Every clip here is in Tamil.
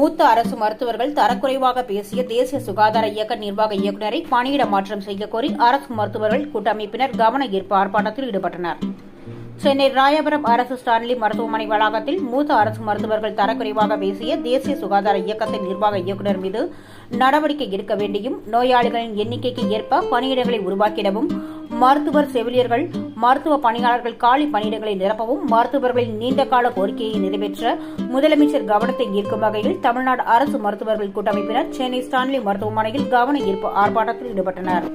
மூத்த அரசு மருத்துவர்கள் தரக்குறைவாக பேசிய தேசிய சுகாதார இயக்க நிர்வாக இயக்குநரை பணியிட மாற்றம் செய்யக்கோரி அரசு மருத்துவர்கள் கூட்டமைப்பினர் கவன ஈர்ப்பு ஆர்ப்பாட்டத்தில் ஈடுபட்டனர். சென்னை ராயபுரம் அரசு ஸ்டான்லி மருத்துவமனை வளாகத்தில் மூத்த அரசு மருத்துவர்கள் தரக்குறைவாக பேசிய தேசிய சுகாதார இயக்கத்தின் நிர்வாக இயக்குநர் மீது நடவடிக்கை எடுக்க வேண்டியும் நோயாளிகளின் எண்ணிக்கைக்கு ஏற்ப பணியிடங்களை உருவாக்கிடவும் மருத்துவர் செவிலியர்கள் மருத்துவ பணியாளர்கள் காலி பணியிடங்களை நிரப்பவும் மருத்துவர்களின் நீண்டகால கோரிக்கையை நிறைவேற்ற முதலமைச்சர் கவனத்தை ஈர்க்கும் வகையில் தமிழ்நாடு அரசு மருத்துவர்கள் கூட்டமைப்பினர் சென்னை ஸ்டான்லி மருத்துவமனையில் கவன ஈர்ப்பு ஆர்ப்பாட்டத்தில் ஈடுபட்டனர்.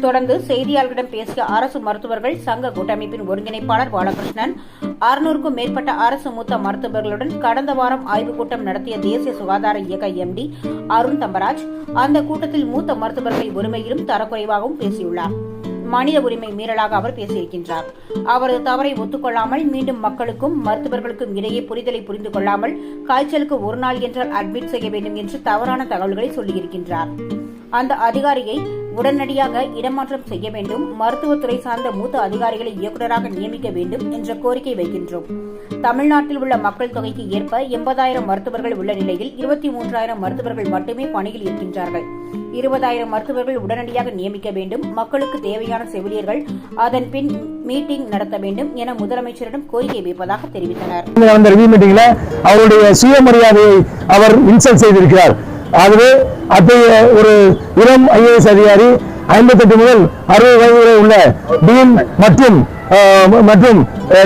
தொடர்ந்து செய்தியாளர்களிடம் பேசிய அரசு மருத்துவர்கள் சங்க கூட்டமைப்பின் ஒருங்கிணைப்பாளர் பாலகிருஷ்ணன் அறுநூறுக்கும் மேற்பட்ட அரசு மூத்த மருத்துவர்களுடன் கடந்த வாரம் ஆய்வுக் கூட்டம் நடத்திய தேசிய சுகாதார இயக்க எம்டி அருண் தம்பராஜ் அந்த கூட்டத்தில் மூத்த மருத்துவர்களை உரிமையிலும் தரக்குறைவாகவும் பேசியுள்ளார். மனித உரிமை மீறலாக அவர் பேசியிருக்கின்றார். அவரது தவறை ஒத்துக்கொள்ளாமல் மீண்டும் மக்களுக்கும் மருத்துவர்களுக்கும் இடையே புரிதலை புரிந்து கொள்ளாமல் காய்ச்சலுக்கு ஒரு நாள் என்றால் அட்மிட் செய்ய வேண்டும் என்று தவறான தகவல்களை சொல்லியிருக்கின்றார். அந்த அதிகாரியை உடனடியாக இடமாற்றம் செய்ய வேண்டும். மருத்துவத்துறை சார்ந்த மூத்த அதிகாரிகளை இயக்குநராக நியமிக்க வேண்டும் என்ற கோரிக்கை வைக்கின்றோம். தமிழ்நாட்டில் உள்ள மக்கள் தொகைக்கு ஏற்ப எண்பதாயிரம் மருத்துவர்கள் உள்ள நிலையில் இருபத்தி மூன்றாயிரம் மருத்துவர்கள் மட்டுமே பணியில் இருக்கின்றார்கள். இருபதாயிரம் மருத்துவர்கள் உடனடியாக நியமிக்க வேண்டும். மக்களுக்கு தேவையான செவிலியர்கள் அதன் பின் மீட்டிங் நடத்த வேண்டும் என முதலமைச்சரிடம் கோரிக்கை வைப்பதாக தெரிவித்தனர். அவருடைய சுயமரியாதையை அவர் இன்சல்ட் செய்திருக்கிறார். ஆகவே அத்தகைய ஒரு இளம் ஐஏஎஸ் அதிகாரி ஐம்பத்தெட்டு முதல் அறுபது வயது வரை உள்ள டிஎம் மற்றும் மற்றும்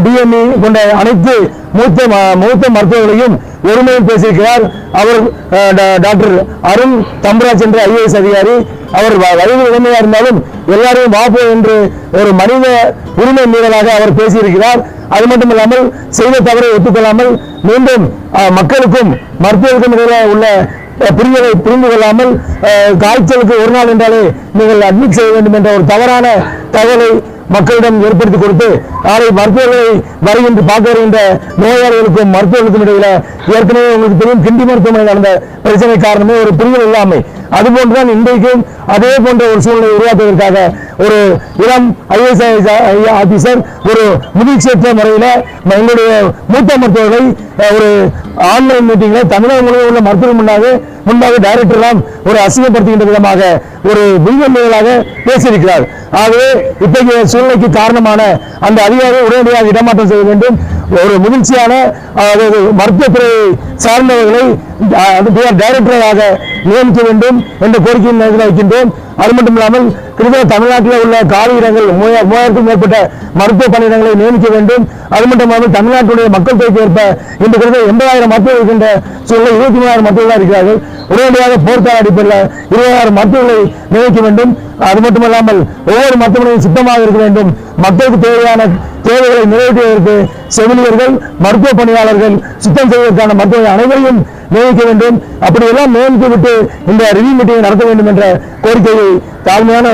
டிஎம்இ கொண்ட அனைத்து மூத்த மூத்த மருத்துவர்களையும் ஒருமையில் பேசியிருக்கிறார். அவர் டாக்டர் அருண் தம்பராஜ் என்ற ஐஏஎஸ் அதிகாரி. அவர் வ- வயது இளமையா இருந்தாலும் எல்லாரையும் வாப்போ என்று ஒரு மனித உரிமை மீறலாக அவர் பேசியிருக்கிறார். அது மட்டும் இல்லாமல் செய்த தவறை ஒத்துக்கொள்ளாமல் மீண்டும் மக்களுக்கும் மருத்துவருக்கும் இடையில உள்ள அஹ், புரிதலை புரிந்து கொள்ளாமல் காய்ச்சலுக்கு ஒரு நாள் என்றாலே நீங்கள் அட்மிட் செய்ய வேண்டும் என்ற ஒரு தவறான தகவலை மக்களிடம் ஏற்படுத்தி கொடுத்து நாளை மருத்துவர்களை வருகின்ற பார்க்க வருகின்ற நோயாளிகளுக்கும் மருத்துவர்களுக்கும் இடையில ஏற்கனவே உங்களுக்கு தெரியும் கிண்டி மருத்துவமனை நடந்த பிரச்சனை காரணமே ஒரு புரிதல் இல்லாமை. அதுபோன்றுதான் இன்றைக்கும் அதே போன்ற ஒரு சூழ்நிலை உருவாக்குவதற்காக ஒரு இளம் ஐஏஎஸ் ஆபீசர் ஒரு முதிர்ச்சியற்ற முறையில் எங்களுடைய மூத்த மருத்துவர்களை ஒரு ஆன்லைன் மீட்டிங்கில் தமிழகம் முழுவதும் உள்ள மருத்துவர் முன்னாக முன்பாக டைரக்டர்லாம் ஒரு அசிங்கப்படுத்துகின்ற விதமாக ஒரு வில்வன்மைகளாக பேசியிருக்கிறார். ஆகவே இத்தகைய சூழ்நிலைக்கு காரணமான அந்த அதிகாரியை உடனடியாக இடமாற்றம் செய்ய வேண்டும். ஒரு முதிர்ச்சியான மருத்துவத்துறை சார்ந்தவர்களை டைரக்டராக நியமிக்க வேண்டும் என்ற கோரிக்கையை வைக்கின்றோம். அது மட்டும் இல்லாமல் கிட்டத்தட்ட தமிழ்நாட்டில் உள்ள காலி இடங்கள் மூவாயிரத்துக்கும் மேற்பட்ட மருத்துவ பணியிடங்களை நியமிக்க வேண்டும். அது மட்டும் இல்லாமல் தமிழ்நாட்டுடைய மக்கள் தொகைக்கு ஏற்ப இன்று கிட்டத்தட்ட எண்பதாயிரம் மருத்துவர்கள் இருக்கின்ற சூழலில் இருபத்தி மூணாயிரம் மருத்துவர்கள் இருக்கிறார்கள். உடனடியாக போர்க்கால அடிப்படையில் இருபதாயிரம் மருத்துவர்களை நியமிக்க வேண்டும். அது மட்டுமல்லாமல் ஒவ்வொரு மருத்துவமனையும் சுத்தமாக இருக்க வேண்டும். மக்களுக்கு தேவையான தேவைகளை நிறைவேற்றுவதற்கு செவிலியர்கள் மருத்துவ பணியாளர்கள் சுத்தம் செய்வதற்கான மருத்துவ அனைவரையும் நியமிக்க வேண்டும். அப்படியெல்லாம் நியமித்து விட்டு இந்த ரிவ்யூ மீட்டிங்கை நடத்த வேண்டும் என்ற கோரிக்கையை தாழ்மையான